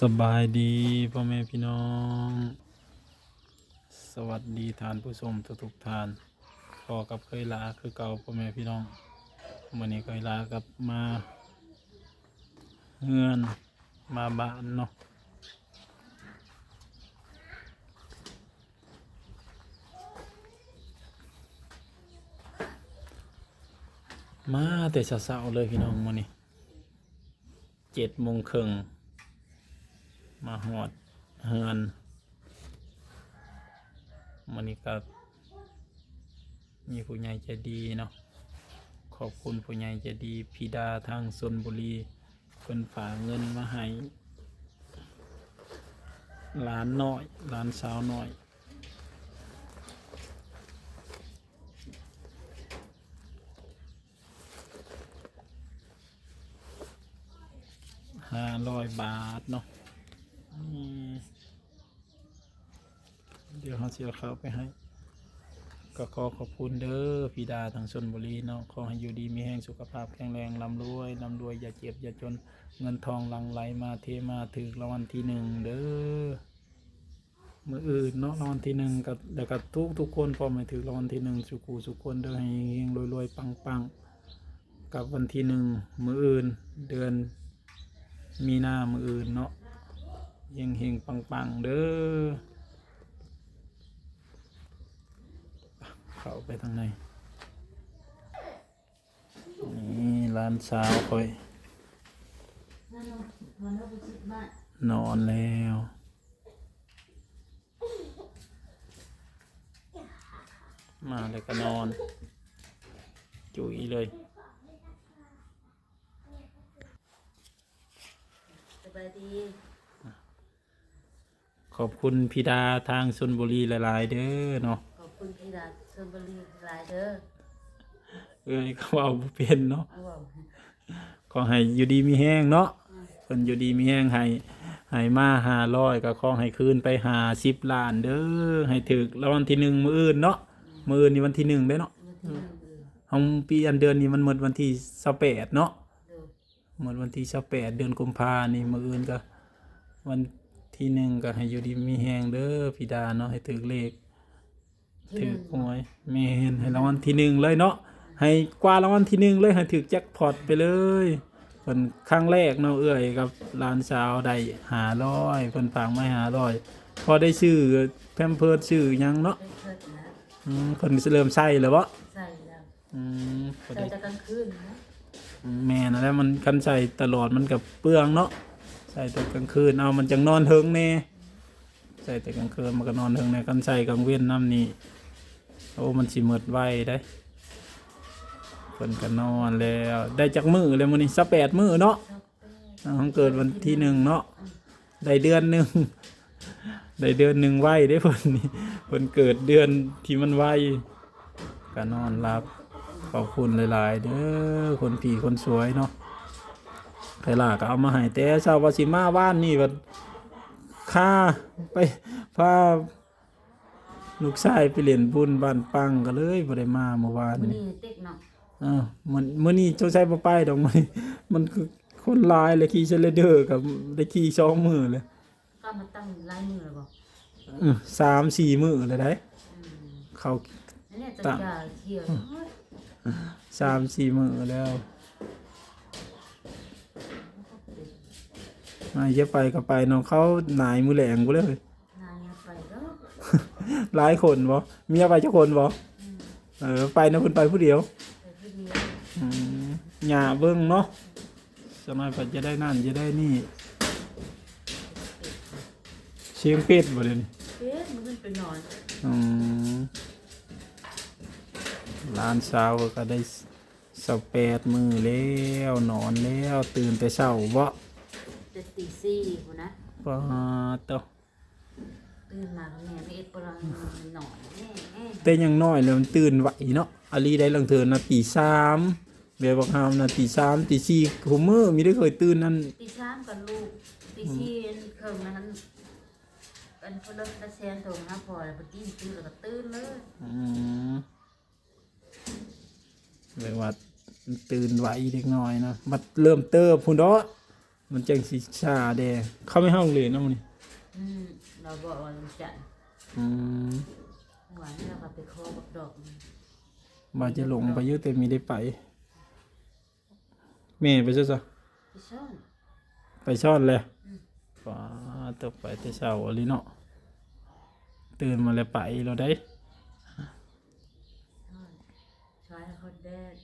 สบายดีพ่อแม่พี่น้อง สวัสดีทานผู้ชมทุกๆทานพอกับเคยลาคือเก่าพ่อแม่พี่น้องวันนี้เคยลากับมาเฮือนมาบ้านเนาะมาแต่เช้าๆเลยพี่น้องวันนี้เจ็ดโมงครึ่ง มาหอดเฮือนมันนี้ก็มีผู้ใหญ่ใจดีเนาะขอบคุณผู้ใหญ่ใจดีพีดาทางชนบุรีเพิ่นฝากเงินมาให้หลานน้อยหลานสาวน้อยห้าร้อยบาทเนาะ เดี๋ยวเขาเสียเขาไปให้ ก็ขอขอบคุณเด้อพี่ดาทางชนบุรีเนาะขอให้อยู่ดีมีแห่งสุขภาพแข็งแรงร่ำรวยร่ำรวยอย่าเจ็บอย่าจนเงินทองหลังไหลมาเทมาถึงรางวัลที่หนึ่งเด้อมืออื่นเนาะรางวัลที่หนึ่งกับเดี๋ยวกับทุกทุกคนพอมาถึงรางวัลที่หนึ่งสุขูสุขคนเด้อให้เฮงรวยๆปังๆกับวันที่หนึ่งมืออื่นเดือนมีหน้ามืออื่นเนาะ เฮงเฮงปังปังๆเด้อเข้าไปทางในนี่ร้านสาวคอยนอนแล้วมาเลยก็นอน จุยเลยสบายดี ขอบคุณพี่ดาทางชนบุรีหลายๆเด้อเนาะขอบคุณพี่ดาชลบุรีหลายเด้อเอ้ยเขาเอาบ่เป็นเนาะเอาบอกขอให้อยู่ดีมีแห้งเนาะเพิ่นอยู่ดีมีแห้งให้ให้มาหาร้อยก็ขอให้คืนไปหาสิบล้านเด้อให้ถึกรางวัลที่หนึ่งมื้ออื่นเนาะมื้ออื่นนี่วันที่หนึ่งเด้อเนาะวันที่หนึ่งเออของปีอันเดือนนี้มันหมดวันที่28เนาะ เด้อหมดวันที่28เดือนกุมภานี่มื้ออื่นก็ วัน ที่หนึ่งก็ให้อยู่ดีมีแห้งเด้อพี่ดาเนาะให้ถึกเลขที่ถืหอนึ่งหวยแม่นให้รางวัลที่หนึ่งเลยเนาะให้กว่ารางวัลที่หนึ่งเลยให้ถือแจ็คพอตไปเลยเพิ่นครั้งแรกเนาะเอื้อยกับหลานสาวได้หาร้อยเพิ่นฝากมาหาร้อยพอได้ชื่อแพมเพิร์ดชื่อหยังเนาะได้เชิดนะอืมเพิ่นสิเริ่มใช้แล้วบ่ใส่แล้วอืมพอใส่ได้แต่กลางคืนนะ แม่นแล้วมันคันใส่ตลอดมันกับเปลืองเนาะ ใส่แต่กลางคืนเอามันจังนอนเทิงแน่ใส่แต่กลางคืนมันก็นอนเทิงแน่คันใส่กลางเว้นน้ำนี่โอ้มันสิหมดไวได้เพิ่นก็นอนแล้วได้จักมือเลยมื้อนี้สักแปดมือเนาะชองน้องเกิดวันที่หนึ่งเนาะได้เดือนหนึ่งได้เดือนหนึ่งไหวได้เพิ่นนี่เพิ่นเกิดเดือนที่มันไหวก็นอนรับขอบคุณหลาย ๆ เด้อคนผีคนสวยเนาะ ไผล่ะก็เอามาให้แต่ชาววาสิมาบ้านนี่ก็ค่าไปพาลูกชายไปเล่นบุญบ้านปังก็เลยบ่ได้มาเมื่อวานวันนี่นี้เต็กเนาะอ่ามันมื้อนี้เจ้าใช้บ่ไปดอกมันมันคือคนหลายเลยขี่เชลเดอร์กับได้ขี่สองมือเลยก็มาตั้งลายมือเลยบอกอือสามสี่มือเลยได้อืมเขาอันนี้จะยาเที่ยวสามสี่มือแล้ว มาเยอะไปก็ไปน้องเขาหนายมือแหลงกูเลยนายไปแล้วหลายคนบ่เมียไปเจ้าคนบ่เออไปนะเพิ่นไปผู้เดียวไปที่เดียวอืมหญ้าเบิ่งเนาะสมัยปัจจะได้นั่นจะได้นี่เชียงเป็ดบ่เดี๋ยวนี้เอ๊ะมันขึ้นไปนอนอืมร้านเช้าก็ได้สแปดมือแล้วนอนแล้วตื่นแต่เช้าบ่ ตีสี่คนนะปาตอตื่นมาก็แม่ไม่เอ็ดปลังนอนแม่แม่แต่ยังน้อยเลยมันตื่นไหวเนาะอาลีได้ลังเทินนาตีสามเบียบอกฮามนาตีสามตีสี่ผมมือมีได้เคยตื่นนั่นตีสามกับลูกตีสี่เครื่องนั้นเป็นพลังตะเซียนตรงนะพอแล้วพอกินตื่นแล้วก็ตื่นเลยอืมเลยว่าตื่นไหวเด็กน้อยนะบัดเริ่มเติบพุ่นเนาะ มันจังสิชาแดงเข้าไม่ห้องเลยเนาะมันนี่อืมเราบอกว่ามันจันทร์อืมหวานเราก็ไปคอบักดอกมันบาจะหลงไปเยอะแต่มีได้ไปแม่ไปซะซะไปซ่อนไปซ่อนเลยอืมว้าตกไปแต่เช้าอะไรเนาะตื่นมาแล้วไปเราได้ ซ่อนชายคนแดด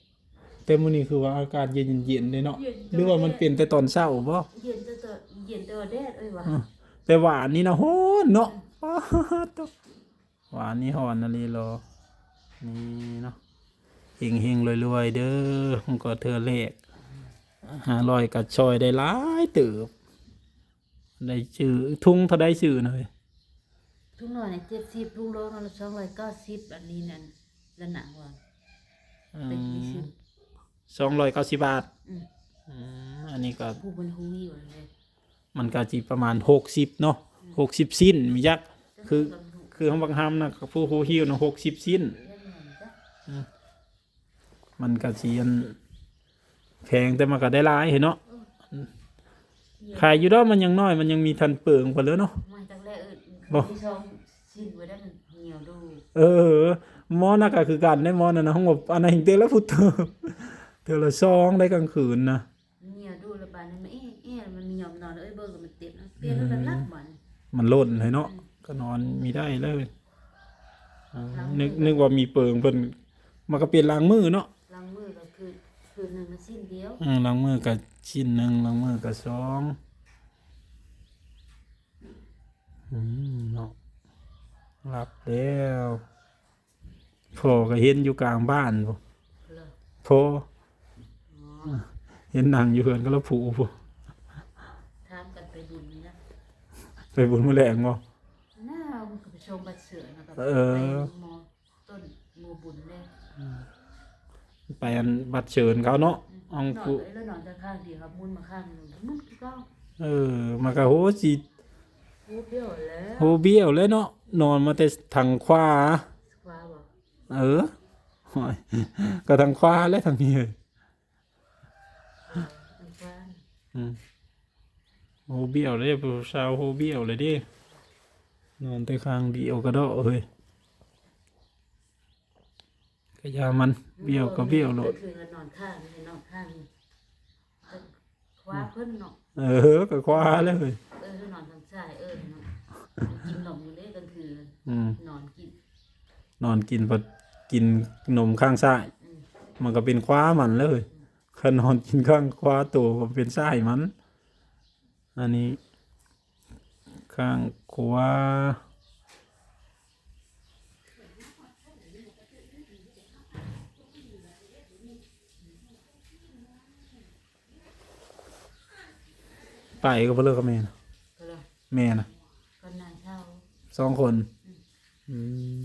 แต่มื้อนี้คือว่าอากาศเย็นๆเลยเนาะเย็นจังหรือว่ามันเปลี่ยนแต่ตอนเช้าบ่เย็นตัวตัวเย็นตัวแดดเอ้ยวะอืมแต่หวานนี่นะโหนเนาะป๊าดตกหวานนี่หอนนาลีรอนี่เนาะเฮงเฮงๆรวยๆเด้อมันก็เธอเลขหาลอยกัดชอยได้หลายเติบได้ชื่อทุ่งเท่าได้ชื่อหน่อยทุกหน่อยเนี่ยเจ็ดสิบทุกโลนั่นละสองร้อยเก้าสิบอันนี้นั่นละหนักว่าเป็นยี่สิบ สองร้อยเก้าสิบบาทอืม อืมอันนี้ก็ ผู้มันหูอยู่เลยมันก็จีประมาณหกสิบเนาะหกสิบสิ้นมียักษ์คือ คือห้องบางฮามนะผู้ฮูฮิวนะหกสิบสิ้น มันก็สีอันแพงแต่มันก็ได้หลายเห็นเนาะขายอยู่ดอกมันยังน้อย มันยังมีทันเปิงไปเลยเนาะ ไม่ตั้งแต่เออบ่ ที่สองสิ้นไว้ได้มันเหี่ยวดูเออหมอนะก็คือกันได้หมอนะนะห้องแบบอันนั้นเตแล้วพุทเธอ เธอละซองได้กลางคืนนะเหี่ยวดูแล้วบานนั้นมันเอ๊ะเอ๊ะมันมีหยอมนอนเอ้ยเบิ่งกับมันเต็มนะเปลี่ยนแล้วมันรักมันมันล่นเลยเนาะก็นอนมีได้เลยอ่านึกนึกว่ามีเปิงเพิ่นมันก็เปลี่ยนล้างมือเนาะล้างมือก็คือคืนหนึ่งมันสิ้นเดียวอืมล้างมือกับชิ้นหนึ่งล้างมือกับสองอืมเนาะรับแล้วพ่อก็เห็นอยู่กลางบ้านพ่เลยพ่ออ๋อ เห็นนั่งอยู่เฮือนก็ละผูพ่ถามกันไปบุญนี่นะไปบุญมื้อแรงบ่น่ามันก็ไปชมบัดเสือนะกับเออ ไปหมอต้นหมูบุญเลยไปอันบัดเชิญเขาเนาะเอังนอนกูเลยแล้วนอนจะข้างเดียวครับมุนมาข้างหนึงมุนคือเก้าเออมันก็โหสิโอ้เบี้ยวแล้วโหเบี้ยวเลยเนาะนอนมาแต่ทางขวาสควาบอกเออโอ้ยก็ทางขวาและทางนี้เลย มันกว้าง อืม โหเบี้ยวเลยผู้สาวโหเบี้ยวเลยเดินอนแต่ข้างเดียวก็ดอกเฮ้ยก็อยามันเบี้ยวก็เบี้ยวโลดคือกันนอนข้างนี่นอนข้างนี่แต่คว้าเพิ่นเนาะเออก็ขวาเลยเฮ้ยเออแล้วนอนทางซ้ายเออเนาะกินนมอยู่เลยกลางคืนอืมนอนกิน นอนกินพอกินนมข้างซ้ายอืมมันก็เป็นคว้ามันเลย ขนอนกินข้างคว้าตัวก็เป็นซ้ายมัน อันนี้ ข้างขวาไปก็บ่เลิกกับแม่นะก็เลยแม่นะก็นานเช่าสองคนอืม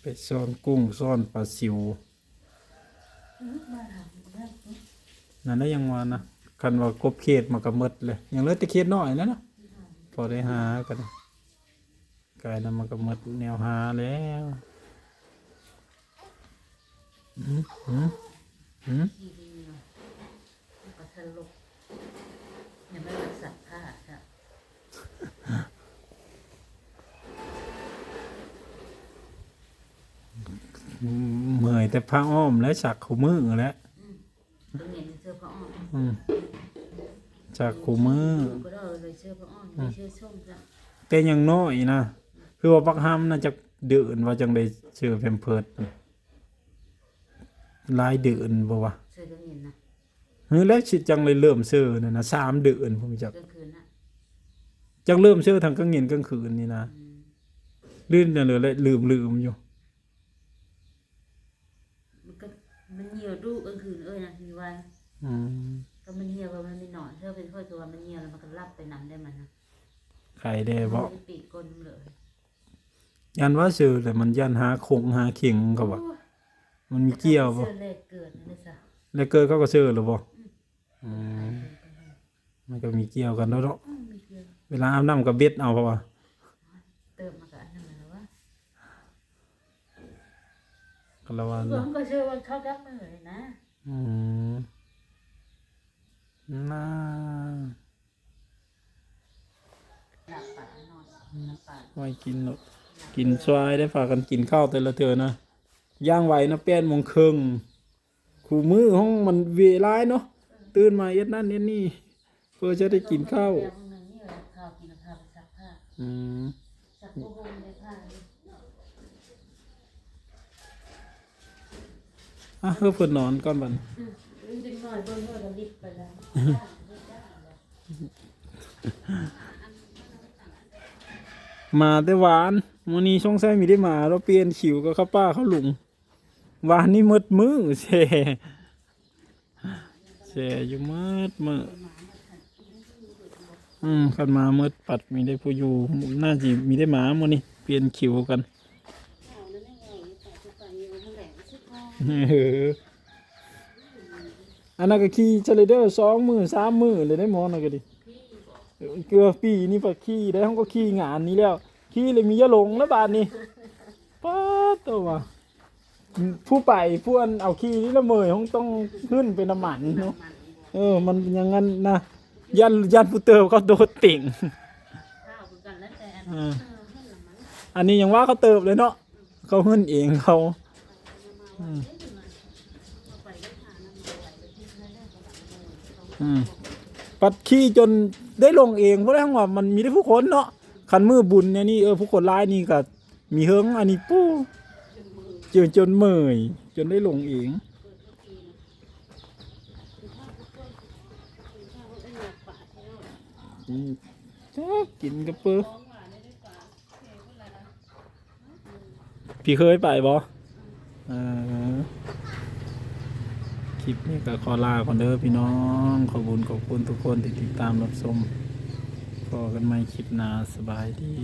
ไปซ่อนกุ้งซ่อนปลาซิวบ้า นั่นได้ยังวานะคันว่ากบเขตมากับมดเลยยังเลือดตะเขตน้อยนะนะพอได้หากันกายนั้นมันก็หมดแนวหาแล้วอืมอืมอืม ที่ดีเนาะมันก็สลบยังไม่รักษาผ้าจ้ะ เมื่อย แต่ผ้าอ้อมและสักขูมือแล้วตรงนี้เสื้อผ้าอ้อมอืมสักขูมือก็ได้เลยเสื้อผ้าอ้อมไม่เสื้อส้มจ้ะแต่ยังน้อยนะคือว่าปักห้ำน่าจะเดือนว่าจังได้เชื่อเพมเพิร์ดหลายเดือนบ่วะเสื้อตรงนี้นะเฮ้ยแล้วชิจังเลยเริ่มซื้อน่ะนะสามเดือนผมจักกลางคืนนะจังเริ่มซื้อทางกลางเงินกลางคืนนี่นะอืมลื่นเนี่ยเลยเลยลืมลืมอยู่มัน ก็มันเหี่ยวดูกลางคืนเอ้ยนะมีวันอืมก็มันเหี่ยวว่ามันไม่นอนเธอเป็นค่อยตัวมันเหี่ยวแล้วมันก็รับไปนำได้มันนะใครได้บอกมันปีกก้นเลยยันว่าซื้อแต่มันยันหาคงหาเข่งเขาว่ามันมีเกี่ยวบ่เสื้อแรกเกิดนั่นเลยจ้ะแล้วเกิดเขาก็ซื้อหรือบ่อืมมันก็มีเกี่ยวกันแล้วเนาะอืมมีเกลือเวลาอาบน้ำก็เบ็ดเอาเพราะว่า เติมมากับอันนั้นแล้วว่า ก็ ละวันผมก็เชื่อว่าเขารับมือเลยนะอืมน่าหลับป่านอนหลับป่าไว้กินเนอะกินสวายได้ฝากกันกินข้าวแต่ละเทือนะย่างไหวนะแป้นโมงครึ่งขู่มือห้องมันเวลายเนาะตื่นมาเอ็ดนั่นเอ็ดนี่ เพื่อจะได้กินข้าว เดี๋ยมึงนี่เลยข้าวกินข้าวไปซักผ้าอืม ซักโอ้โหเลยผ้า อะเพื่อเพื่อนนอนก่อนบันมดึงหน่อยเบิ่งเบิ่งแล้วรีบไปแล้วมาแต่หวานวันนี้ช่องแซ่มีได้มาเราเปลี่ยนขิวกับข้าวป้าข้าวหลุงหวานนี่มืดมือแช่แช่อยู่มืดมืออืมขันมามืดปัดมีได้ผู้อยู่น่าจะมีได้หมาวันนี้เปลี่ยนขิวกัน อันนั้นก็ขี่เฉลยเดอร์สองมือสามมือเลยได้มอนะก็ดิเกือบปีนี่ปะขี่ได้ห้องก็ขี่งานนี้แล้วขี่เลยมียะลงแล้วบาดนี้ป้าตัวผู้ไปผู้อันเอาขี่นี่ละเมยห้องต้องขึ้นเป็นน้ำมันเนาะเออ มันอยังงั้นนะยันยันผู้เติมเขาโดดติ่งอันแล้วแต่อันเอออันนี้ยังว่าเขาเติบเลยเนาะเขาขึ้นเองเขา อืมอืมปัดขี้จนได้ลงเองเพราะทั้งว่ามันมีได้ผู้คนเนาะขันมือบุญเนี่ยนี่เออผู้คนร้ายนี่ก็มีเฮิงอันนี้ปู้จนจนเมื่อยจนได้ลงเองอืมจ้ากินกระเปือพี่เคยไปบ่เออ คลิปนี้ก็ขอลาคอนเด้อพี่น้อง ขอบคุณขอบคุณทุกคนที่ติดตามรับชมพอกันใหม่คลิปหน้าสบายดี